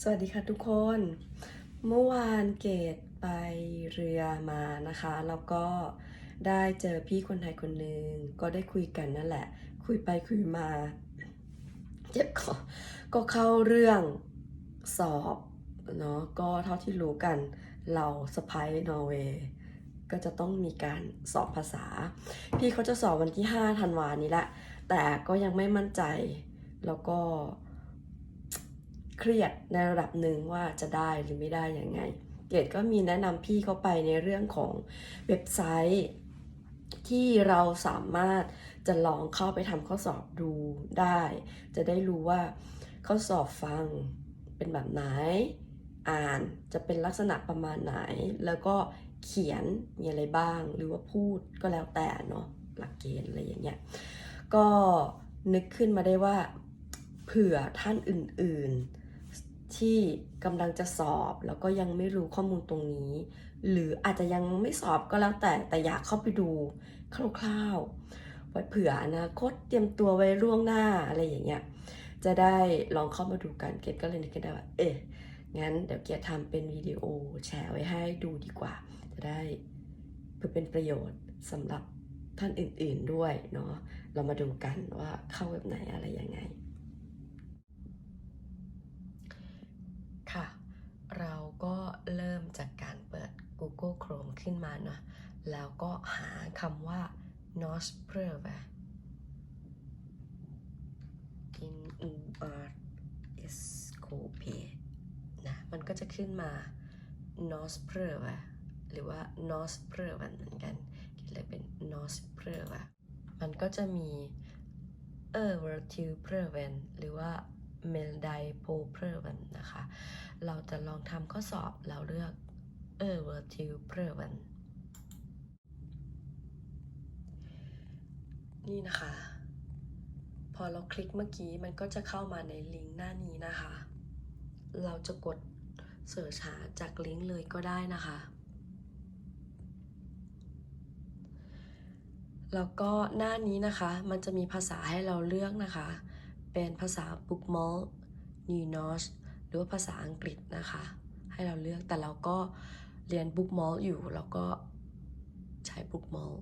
สวัสดีค่ะทุกคน เมื่อวานเกดไปเรือมานะคะ แล้วก็ได้เจอพี่คนไทยคนหนึ่งก็ได้คุยกันนั่นแหละ คุยไปคุยมา เจ็บคอก็เข้าเรื่องสอบเนาะก็เท่าที่รู้กันเราสไปนอร์เวย์ก็จะต้องมีการสอบภาษา พี่เขาจะสอบวันที่5ธันวานี้แหละ แต่ก็ยังไม่มั่นใจแล้วก็ เครียดในระดับหนึ่งว่าจะได้หรือไม่ได้ยังไง เกดก็มีแนะนำพี่เขาไปในเรื่องของเว็บไซต์ ที่เราสามารถจะลองเข้าไปทำข้อสอบดูได้ จะได้รู้ว่าข้อสอบฟังเป็นแบบไหน อ่านจะเป็นลักษณะประมาณไหน แล้วก็เขียนมีอะไรบ้าง หรือว่าพูดก็แล้วแต่เนาะหลักเกณฑ์อะไรอย่างเงี้ย ก็นึกขึ้นมาได้ว่าเผื่อท่านอื่นๆ ที่กำลังจะสอบแล้วก็ยังไม่รู้ข้อมูลตรงนี้ หรืออาจจะยังไม่สอบก็แล้วแต่แต่อยากเข้าไปดูคร่าวๆไว้เผื่ออนาคตเตรียมตัวไว้ล่วงหน้าอะไรอย่างเงี้ยจะได้ลองเข้ามาดูกันเกดก็เลยนึกขึ้นได้ว่าเอ๊ะงั้นเดี๋ยวเกียรทำเป็นวิดีโอแชร์ไว้ให้ดูดีกว่า จะได้เพื่อเป็นประโยชน์สำหรับท่านอื่นๆด้วยเนาะเรามาดูกันว่าเข้าเว็บไหนอะไรยังไง ค่ะ เราก็เริ่มจากการเปิด Google Chrome ขึ้นมาเนาะแล้วก็หาคำว่า n o s p r e v e in u r s c o p e นะมันก็จะขึ้นมา n o s p r e v e หรือว่า n o s p r e v e เหมือนกันคิดเลยเป็น n o s p r e v e มันก็จะมีเออ v e r t i l p r e v e n หรือว่า m e l d i p o p r e v e n นะคะ เราจะลองทำข้อสอบเราเลือก เออ v e r t i l p r e v e n นี่นะคะ พอเราคลิกเมื่อกี้มันก็จะเข้ามาในลิงก์หน้านี้นะคะ เราจะกดเสิร์ชหาจากลิงก์เลยก็ได้นะคะ แล้วก็หน้านี้นะคะมันจะมีภาษาให้เราเลือกนะคะ เป็นภาษา bookmall new n o s หรือว่าภาษาอังกฤษนะคะ ให้เราเลือกแต่เราก็เรียน bookmall อยู่แล้วก็ใช้ bookmall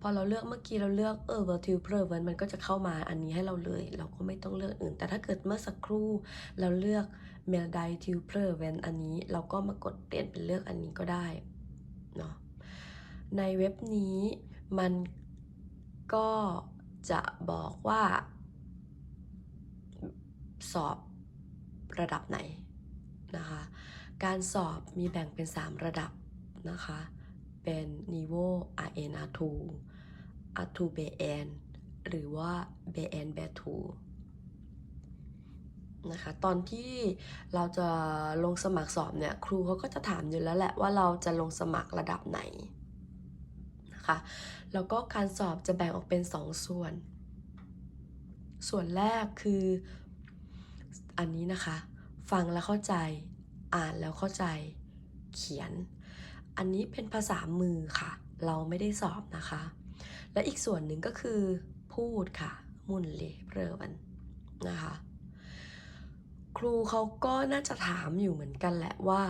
พอเราเลือกเมื่อกี้เราเลือกเออ virtual p r e v e n มันก็จะเข้ามาอันนี้ให้เราเลย เราก็ไม่ต้องเลือกอื่น แต่ถ้าเกิดเมื่อสักครู่เราเลือก m e l d i t i l p r e v e n อันนี้เราก็มากดเปลี่ยนเป็นเลือกอันนี้ก็ได้เนาะในเว็บนี้มันก็จะบอกว่าสอบ ระดับไหนนะคะ การสอบมีแบ่งเป็น 3 ระดับนะคะ เป็น Nivo RN R2 R2 BN หรือว่า BN B2 นะคะ ตอนที่เราจะลงสมัครสอบเนี่ย ครูเขาก็จะถามอยู่แล้วแหละว่าเราจะลงสมัครระดับไหนนะคะ แล้วก็การสอบจะแบ่งออกเป็น 2 ส่วน ส่วนแรกคือ อันนี้นะคะ ฟังแล้วเข้าใจ อ่านแล้วเข้าใจ เขียน อันนี้เป็นภาษามือค่ะ เราไม่ได้สอบนะคะ และอีกส่วนหนึ่งก็คือ พูดค่ะ มุนเลเปรวันนะคะ ครูเขาก็น่าจะถามอยู่เหมือนกันแหละว่า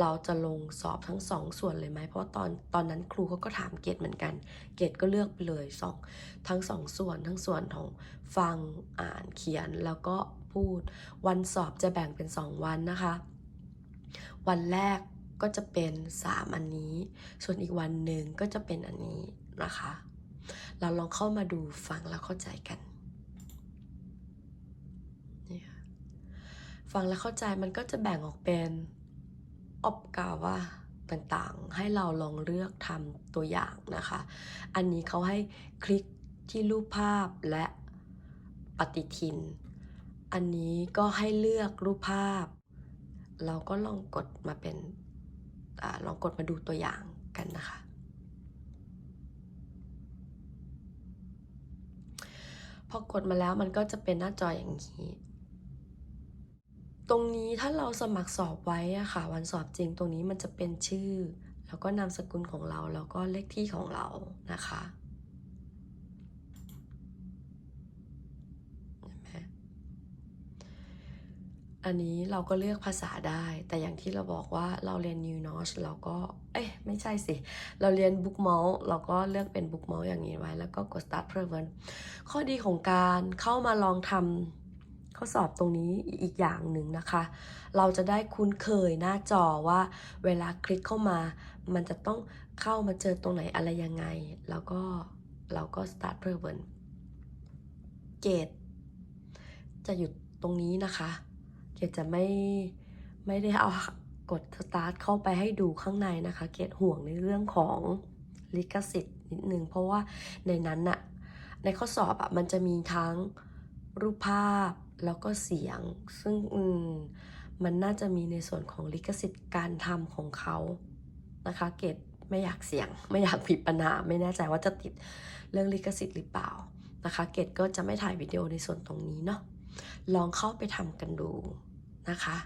เราจะลงสอบทั้งสองส่วนเลยไหม เพราะตอนตอนนั้นครูเขาก็ถามเกรดเหมือนกัน เกรดก็เลือกไปเลยสองทั้งสองส่วนทั้งส่วนของฟังอ่านเขียนแล้วก็ พูด วันสอบจะแบ่งเป็นสองวันนะคะ วันแรกก็จะเป็นสามอันนี้ ส่วนอีกวันหนึ่งก็จะเป็นอันนี้นะคะ เราลองเข้ามาดูฟังแล้วเข้าใจกันนี่ค่ะฟังแล้วเข้าใจมันก็จะแบ่งออกเป็นอบกาว่าต่างๆ ให้เราลองเลือกทำตัวอย่างนะคะ อันนี้เขาให้คลิกที่รูปภาพและปฏิทิน อันนี้ก็ให้เลือกรูปภาพ เราก็ลองกดมาเป็นอลองกดมาดูตัวอย่างกันนะคะ พอกดมาแล้วมันก็จะเป็นหน้าจออย่างนี้ ตรงนี้ถ้าเราสมัครสอบไว้อะค่ะ วันสอบจริงตรงนี้มันจะเป็นชื่อ แล้วก็นามสกุลของเรา แล้วก็เลขที่ของเรานะคะ เห็นไหม อันนี้เราก็เลือกภาษาได้ แต่อย่างที่เราบอกว่าเราเรียน New n o t c h เราก็ เอ้ยไม่ใช่สิ เราเรียน Book m o u s เราก็เลือกเป็น Book m o u s อย่างนี้ไว้ แล้วก็กด Start p r e v e n ข้อดีของการเข้ามาลองทำข้อสอบตรงนี้อีกอย่างหนึ่งนะคะ เราจะได้คุ้นเคยหน้าจอว่าเวลาคลิกเข้ามา มันจะต้องเข้ามาเจอตรงไหนอะไรยังไง แล้วก็เราก็ Start p r e v e n เกตจะอยู่ตรงนี้นะคะ ดจะไม่ไม่ได้เอากดสตาร์ทเข้าไปให้ดูข้างในนะคะ เกดห่วงในเรื่องของลิขสิทธิ์นิดนึง เพราะว่าในนั้นน่ะในข้อสอบอะมันจะมีทั้งรูปภาพแล้วก็เสียง ซึ่งอืมมันน่าจะมีในส่วนของลิขสิทธิ์การทำของเขานะคะ เกดไม่อยากเสียง ไม่อยากผิดปัญหา ไม่แน่ใจว่าจะติดเรื่องลิขสิทธิ์หรือเปล่านะคะ เกดก็จะไม่ถ่ายวิดีโอในส่วนตรงนี้เนาะลองเข้าไปทำกันดู นะคะ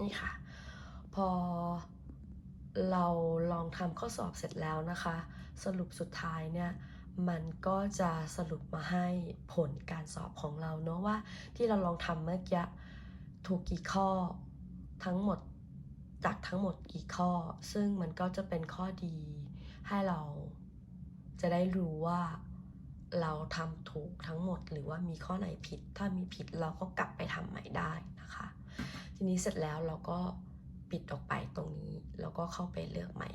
นี่ค่ะ พอเราลองทำข้อสอบเสร็จแล้วนะคะ สรุปสุดท้ายเนี่ยมันก็จะสรุปมาให้ผลการสอบของเราเนาะว่าที่เราลองทำเมื่อกี้ถูกกี่ข้อทั้งหมดจากทั้งหมดกี่ข้อ ซึ่งมันก็จะเป็นข้อดีให้เราจะได้รู้ว่า เราทำถูกทั้งหมด หรือว่ามีข้อไหนผิด ถ้ามีผิดเราก็กลับไปทำใหม่ได้นะคะ ทีนี้เสร็จแล้วเราก็ปิดออกไปตรงนี้ แล้วก็เข้าไปเลือกใหม่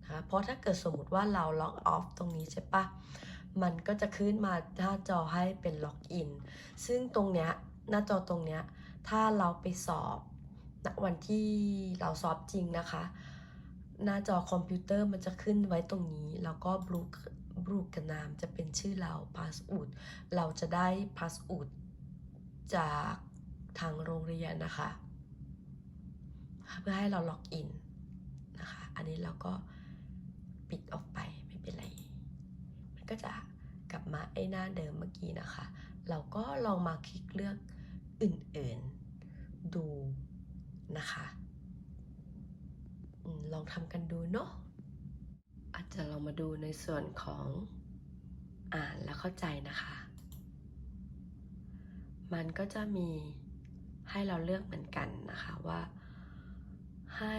นะคะเพราะถ้าเกิดสมมติว่าเราล็อกออฟตรงนี้ใช่ปะมันก็จะขึ้นมาหน้าจอให้เป็นล็อกอินซึ่งตรงเนี้ยหน้าจอตรงเนี้ยถ้าเราไปสอบณวันที่เราสอบจริงนะคะ หน้าจอคอมพิวเตอร์มันจะขึ้นไว้ตรงนี้ แล้วก็บลู รูกับนามจะเป็นชื่อเราพาสอูดเราจะได้พาสอูดจากทางโรงเรียนนะคะ เพื่อให้เราล็อกอินนะคะ อันนี้เราก็ปิดออกไปไม่เป็นไร มันก็จะกลับมาไอ้หน้าเดิมเมื่อกี้นะคะ เราก็ลองมาคลิกเลือกอื่นๆดูนะคะ ลองทำกันดูเนาะ อาจจะลองมาดูในส่วนของอ่านและเข้าใจนะคะ มันก็จะมีให้เราเลือกเหมือนกันนะคะว่าให้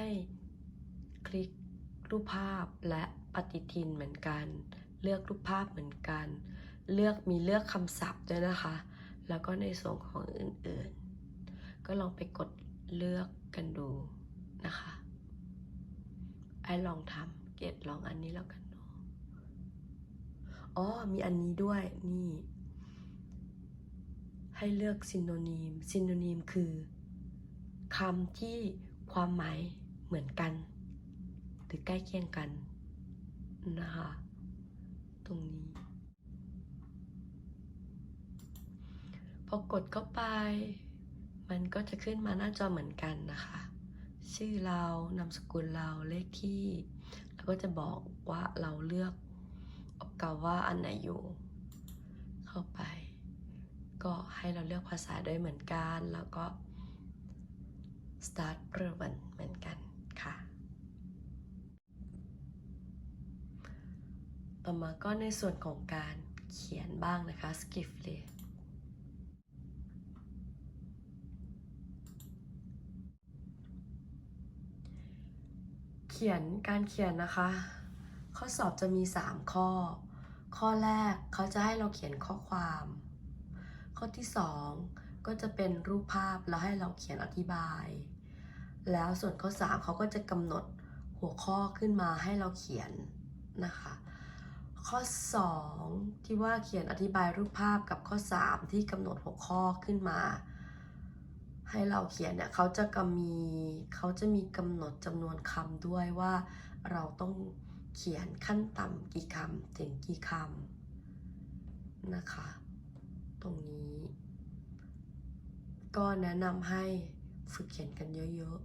คลิกรูปภาพและปฏิทินเหมือนกัน เลือกรูปภาพเหมือนกัน เลือกมีเลือกคำศัพท์ด้วยนะคะ แล้วก็ในส่วนของอื่นๆ ก็ลองไปกดเลือกกันดูนะคะ ไอ้ลองทำ เกตลองอันนี้แล้วกันเนาะอ๋อ มีอันนี้ด้วยนี่ ให้เลือกซินโนนีมซินโนนีมคือคำที่ความหมายเหมือนกัน หรือใกล้เคียงกันนะคะ ตรงนี้ พอกดเข้าไป มันก็จะขึ้นมาหน้าจอเหมือนกันนะคะ ชื่อเรา นามสกุลเรา เลขที่ แล้วก็จะบอกว่าเราเลือกกาว่าอันไหนอยู่ เข้าไป ก็ให้เราเลือกภาษาด้วยเหมือนกัน แล้วก็ start เริ่มเหมือนกันค่ะ ต่อมาก็ในส่วนของการเขียนบ้างนะคะ skip เลย ขียนการเขียนนะคะ ข้อสอบจะมี 3 ข้อ ข้อแรกเขาจะให้เราเขียนข้อความ ข้อที่ 2 ก็จะเป็นรูปภาพแล้วให้เราเขียนอธิบาย แล้วส่วนข้อ 3 เขาก็จะกำหนดหัวข้อขึ้นมาให้เราเขียนนะคะ ข้อ 2 ที่ว่าเขียนอธิบายรูปภาพกับข้อ 3 ที่กำหนดหัวข้อขึ้นมา ให้เราเขียนเนี่ยเขาจะกำมีเขาจะมีกำหนดจำนวนคำด้วยว่าเราต้องเขียนขั้นต่ำกี่คำถึงกี่คำนะคะ ตรงนี้ ก็แนะนำให้ฝึกเขียนกันเยอะ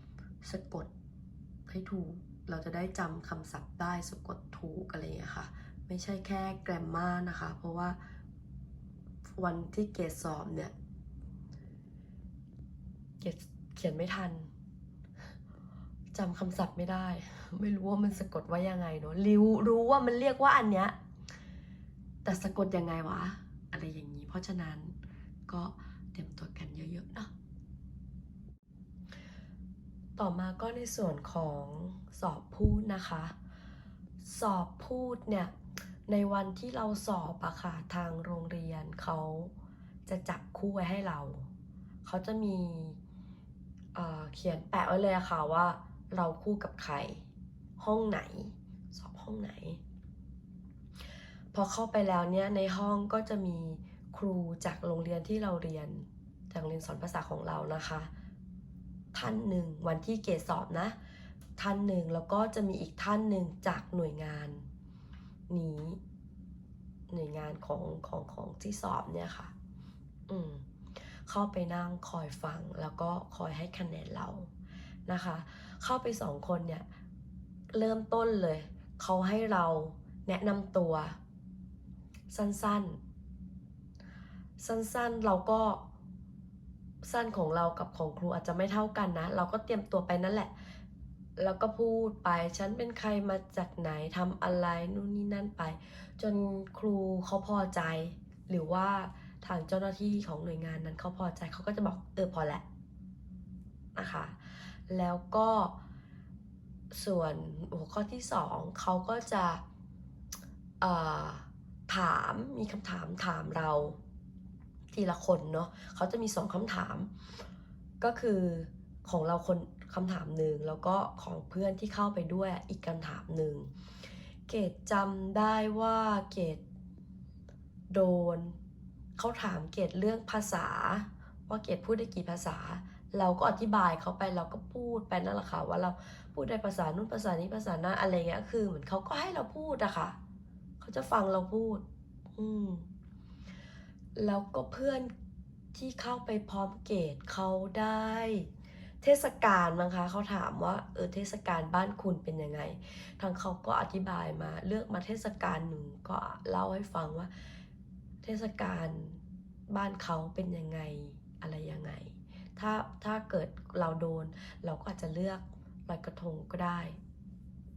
ๆสะกดให้ถูกเราจะได้จำคำศัพท์ได้สะกดถูกอะไรอย่างเงี้ค่ะ ไม่ใช่แค่แกรมมานะคะ เพราะว่าวันที่เกรดสอบเนี่ย เขียนไม่ทันจำคำศัพท์ไม่ได้ ไม่รู้ว่ามันสะกดว่ายังไงเนาะริวรู้ว่ามันเรียกว่าอันเนี้ย แต่สะกดยังไงวะ อะไรอย่างนี้ เพราะฉะนั้นก็เตรียมตัวกันเยอะๆเนาะต่อมาก็ในส่วนของสอบพูดนะคะ สอบพูดเนี่ย ในวันที่เราสอบอะค่ะทางโรงเรียนเขาจะจับคู่ไว้ให้เรา เขาจะมี เขียนแปะไว้เลยอะค่ะว่าเราคู่กับใคร ห้องไหน สอบห้องไหน พอเข้าไปแล้วเนี่ยในห้องก็จะมีครูจากโรงเรียนที่เราเรียนจากโรงเรียนสอนภาษาของเรานะคะ ท่านหนึ่งวันที่เกรดสอบนะ ท่านหนึ่งแล้วก็จะมีอีกท่านหนึ่งจากหน่วยงานนี้หน่วยงานของของของที่สอบเนี่ยค่ะ อืม เข้าไปนั่งคอยฟังแล้วก็คอยให้คะแนนเรานะคะ เข้าไปสองคนเนี่ยเริ่มต้นเลยเขาให้เราแนะนำตัว สั้นๆ สั้นๆเราก็สั้นของเรากับของครูอาจจะไม่เท่ากันนะ เราก็เตรียมตัวไปนั่นแหละ แล้วก็พูดไป ฉันเป็นใครมาจากไหนทำอะไรนู่นนี่นั่นไป จนครูเขาพอใจหรือว่า ทางเจ้าหน้าที่ของหน่วยงานนั้นเขาพอใจเขาก็จะบอกเออพอแหละนะคะแล้วก็ส่วนหัวข้อที่สองเขาก็จะถามมีคำถามถามเราทีละคนเนาะเขาจะมีสองคำถาม ก็คือของเราคนคำถามหนึ่งแล้วก็ของเพื่อนที่เข้าไปด้วยอีกคำถามหนึ่งเกดจำได้ว่าเกดโดน เขาถามเกดเรื่องภาษา ว่าเกดพูดได้กี่ภาษา เราก็อธิบายเขาไปเราก็พูดไปนั่นแหละค่ะว่าเราพูดได้ภาษานู้นภาษานี้ภาษานั้นอะไรเงี้ยคือเหมือนเขาก็ให้เราพูดอะค่ะเขาจะฟังเราพูด อืมแล้วก็เพื่อนที่เข้าไปพร้อมเกดเขาได้ เทศกาลมั้งคะเขาถามว่าเออเทศกาลบ้านคุณเป็นยังไง ทางเขาก็อธิบายมาเลือกมาเทศกาลหนึ่งก็เล่าให้ฟังว่า เทศกาลบ้านเขาเป็นยังไงอะไรยังไง ถ้าถ้าเกิดเราโดน เราก็อาจจะเลือกลอยกระทงก็ได้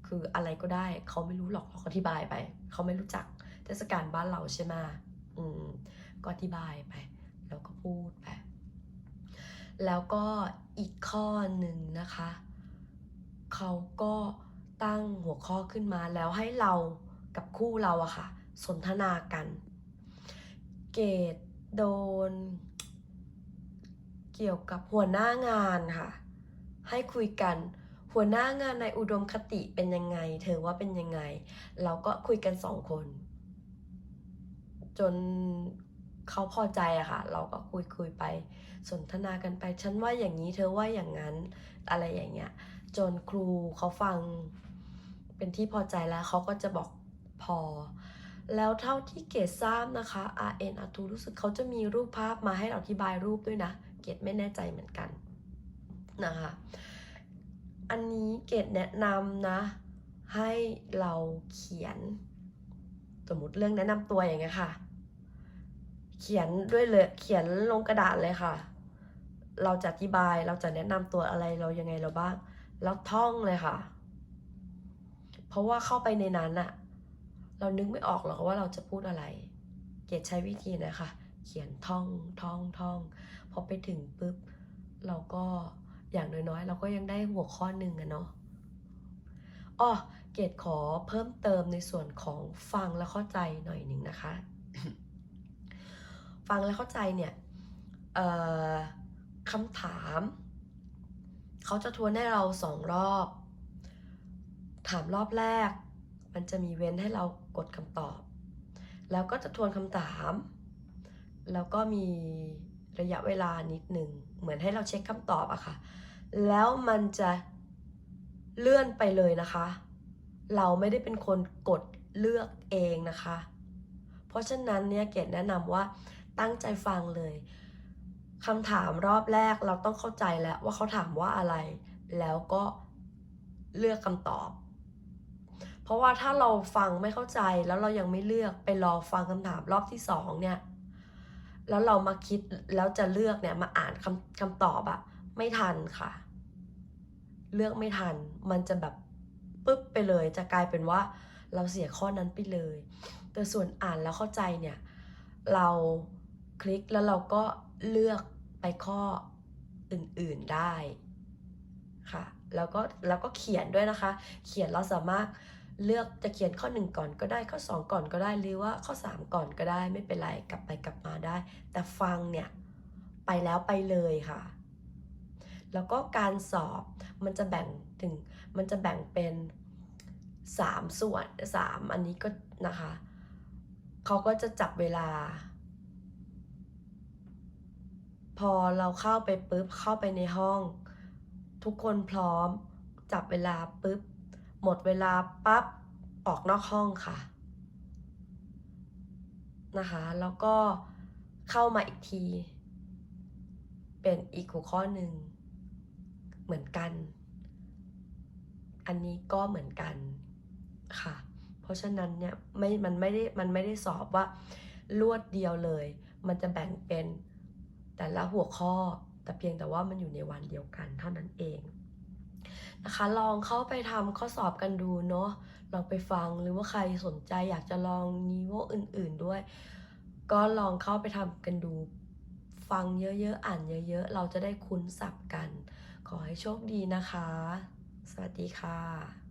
คืออะไรก็ได้เขาไม่รู้หรอกเราอธิบายไป เขาไม่รู้จักเทศกาลบ้านเราใช่ไหมอืมก็อธิบายไป แล้วก็พูดไป แล้วก็อีกข้อหนึ่งนะคะ เขาก็ตั้งหัวข้อขึ้นมาแล้วให้เรากับคู่เราอะค่ะ สนทนากัน เกรดโดน เกี่ยวกับหัวหน้างานค่ะ ให้คุยกันหัวหน้างานในอุดมคติเป็นยังไง เธอว่าเป็นยังไง เราก็คุยกันสองคน จนเขาพอใจอะค่ะ เราก็คุยคุยไป สนทนากันไป ฉันว่าอย่างนี้เธอว่าอย่างนั้นอะไรอย่างเงี้ย จนครูเขาฟังเป็นที่พอใจแล้วเขาก็จะบอกพอ แล้วเท่าที่เกดทราบนะคะ RN r 2รู้สึกเขาจะมีรูปภาพมาให้เราอธิบายรูปด้วยนะ เกดไม่แน่ใจเหมือนกันนะคะ อันนี้เกดแนะนำนะ ให้เราเขียน สมมติเรื่องแนะนำตัวอย่างเงี้ยค่ะ เขียนด้วยเลยเขียนลงกระดาษเลยค่ะ เราจะอธิบายเราจะแนะนำตัวอะไรเรายังไงเราบ้าง แล้วท่องเลยค่ะ เพราะว่าเข้าไปในนั้นอะ เรานึกไม่ออกหรอกว่าเราจะพูดอะไร เกดใช้วิธีนะคะ เขียนท่องท่องท่องพอไปถึงปุ๊บ เราก็อย่างน้อยๆ เราก็ยังได้หัวข้อหนึ่งอะเนาะอ้อเกดขอเพิ่มเติมในส่วนของฟังและเข้าใจหน่อยหนึ่งนะคะ ฟังและเข้าใจเนี่ยคำถาม เขาจะทวนให้เราสองรอบ ถามรอบแรก มันจะมีเว้นให้เรา กดคำตอบ แล้วก็จะทวนคำถาม แล้วก็มีระยะเวลานิดหนึ่งเหมือนให้เราเช็คคำตอบอะค่ะ แล้วมันจะเลื่อนไปเลยนะคะ เราไม่ได้เป็นคนกดเลือกเองนะคะ เพราะฉะนั้นเนี่ยเกดแนะนำว่าตั้งใจฟังเลยคำถามรอบแรกเราต้องเข้าใจแล้วว่าเขาถามว่าอะไร แล้วก็เลือกคำตอบ เพราะว่าถ้าเราฟังไม่เข้าใจแล้วเรายังไม่เลือกไปรอฟังคำถามรอบที่สองเนี่ย แล้วเรามาคิดแล้วจะเลือกเนี่ยมาอ่านคำคำตอบอะไม่ทันค่ะ เลือกไม่ทัน มันจะแบบปึ๊บไปเลย จะกลายเป็นว่าเราเสียข้อนั้นไปเลย แต่ส่วนอ่านแล้วเข้าใจเนี่ย เราคลิกแล้วเราก็เลือกไปข้ออื่นๆได้ค่ะ แล้วก็แล้วก็เขียนด้วยนะคะ เขียนเราสามารถ เลือกจะเขียนข้อ 1 ก่อนก็ได้ข้อ 2 ก่อนก็ได้หรือว่าข้อ 3 ก่อนก็ได้ไม่เป็นไรกลับไปกลับมาได้ แต่ฟังเนี่ยไปแล้วไปเลยค่ะ แล้วก็การสอบมันจะแบ่งถึงมันจะแบ่งเป็น 3 ส่วน 3 อันนี้ก็นะคะเขาก็จะจับเวลา พอเราเข้าไปปุ๊บเข้าไปในห้อง ทุกคนพร้อมจับเวลาปุ๊บ หมดเวลาปั๊บออกนอกห้องค่ะนะคะแล้วก็เข้ามาอีกที เป็นอีกหัวข้อหนึ่งเหมือนกัน อันนี้ก็เหมือนกันค่ะ เพราะฉะนั้นเนี่ยไม่มันไม่ได้มันไม่ได้สอบว่ารวดเดียวเลย มันจะแบ่งเป็นแต่ละหัวข้อแต่เพียงแต่ว่ามันอยู่ในวันเดียวกันเท่านั้นเอง นะคะลองเข้าไปทำข้อสอบกันดูเนาะลองไปฟังหรือว่าใครสนใจอยากจะลองนิโวอื่น ๆด้วย ก็ลองเข้าไปทำกันดู ฟังเยอะๆ อ่านเยอะ ๆ เราจะได้คุ้นศัพท์กัน ขอให้โชคดีนะคะ สวัสดีค่ะ